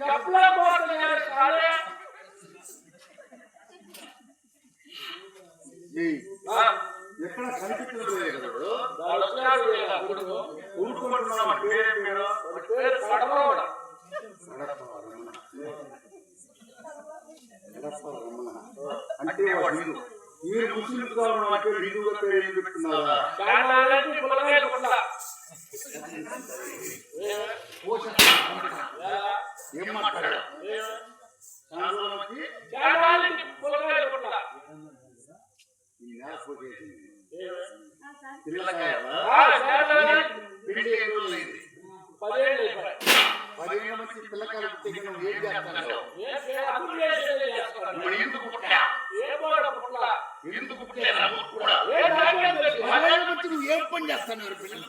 చెప్పుల కోసం ఎక్కడ అంటే మీరు ముస్లింలు కావాలంటే హిందువుగా పేరు ఏం పెట్టుకున్నారా మాట్లాడు. పదిహేను మంది పిల్లకాయలు పుట్టిన నువ్వు ఏం ఎందుకు పుట్టా పని చేస్తాను పిల్లలు?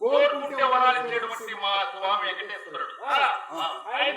కోరుకుంటే వరాలించేటువంటి మా స్వామి వెంకటేశ్వరుడు. ఆయన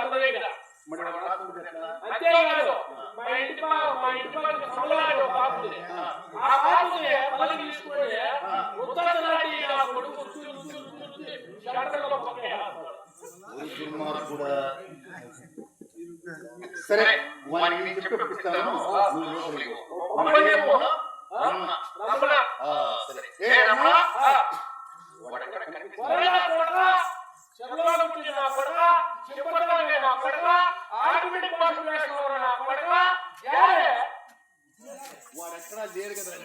సరే వానికి నేను చెప్పి ఒప్పిస్తాను నువ్వు లోపలికి పో. అమ్మనే పోనా? రమణ. లేరు కదా